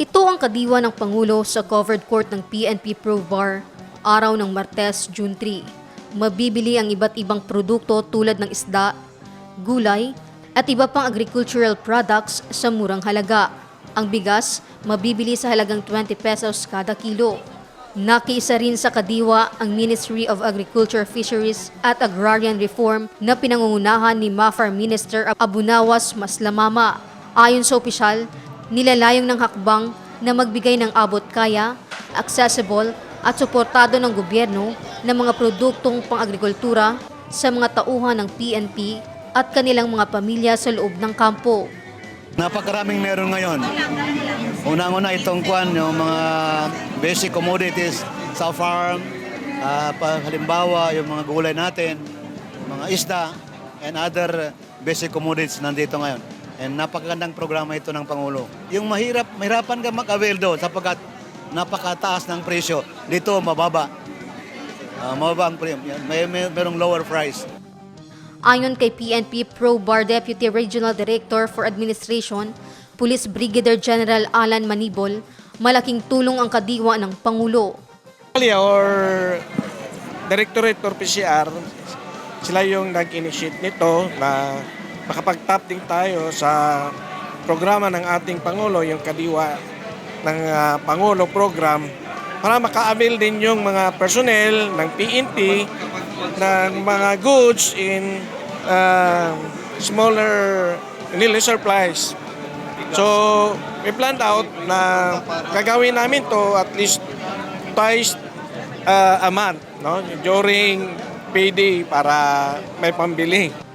Ito ang kadiwa ng Pangulo sa covered court ng PNP Pro Bar araw ng Martes, June 3. Mabibili ang iba't ibang produkto tulad ng isda, gulay, at iba pang agricultural products sa murang halaga. Ang bigas, mabibili sa halagang 20 pesos kada kilo. Nakiisa rin sa kadiwa ang Ministry of Agriculture, Fisheries at Agrarian Reform na pinangungunahan ni MAFAR Minister Abunawas Maslamama. Ayon sa opisyal, nilalayong ng hakbang na magbigay ng abot kaya, accessible at suportado ng gobyerno ng mga produktong pang-agrikultura sa mga tauhan ng PNP at kanilang mga pamilya sa loob ng kampo. Napakaraming meron ngayon. Unang-una itong kwan, yung mga basic commodities sa farm, pa, halimbawa yung mga gulay natin, mga isda, and other basic commodities nandito ngayon. And napakagandang programa ito ng Pangulo. Yung mahirap, mahirapan ka mag-avail doon sapagkat napakataas ng presyo. Dito, mababa. Ah, mababa ang premium. May, may, merong lower price. Ayon kay PNP Pro Bar Deputy Regional Director for Administration, Police Brigadier General Alan Manibol, malaking tulong ang kadiwa ng Pangulo. or Directorate or PCR, sila yung nag-initiate nito na makapag-tap din tayo sa programa ng ating Pangulo, yung kadiwa ng ah, Pangulo program para maka-avail din yung mga personnel ng PNP ng mga goods in ah, smaller, in lesser price. So, we planned out na gagawin namin to at least twice uh, a month no during payday para may pambili.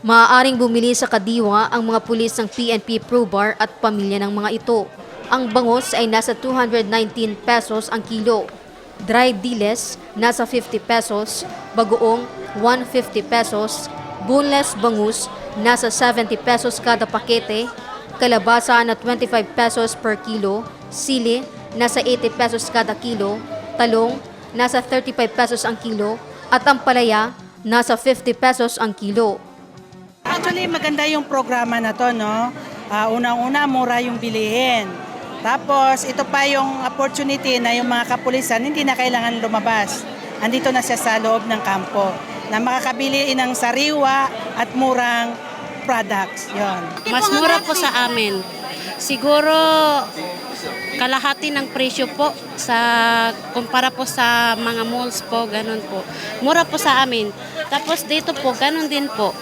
Maaaring bumili sa kadiwa ang mga pulis ng PNP Pro Bar at pamilya ng mga ito. Ang bangos ay nasa 219 pesos ang kilo. Dried diles nasa 50 pesos, bagoong 150 pesos, boneless bangus nasa 70 pesos kada pakete, kalabasa na 25 pesos per kilo, sili nasa 80 pesos kada kilo, talong nasa 35 pesos ang kilo, at ang palaya nasa 50 pesos ang kilo. Actually, maganda yung programa na to, no? Ah, Unang-una, mura yung bilihin. Tapos, ito pa yung opportunity na yung mga kapulisan, hindi na kailangan lumabas. Andito na siya sa loob ng kampo na makakabili ng sariwa at murang products. Yon. Mas mura po sa amin. Siguro kalahati ng presyo po sa kumpara po sa mga malls po, ganun po. Mura po sa amin. Tapos dito po, ganun din po.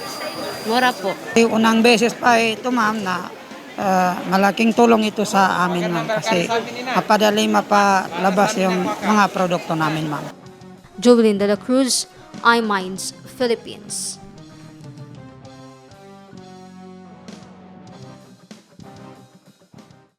Mura po. Yung Unang beses pa ito ma'am na ah, malaking tulong ito sa amin ma'am kasi mapadali mapalabas yung mga produkto namin ma'am. Jovelyn de la Cruz, iMinds, Philippines.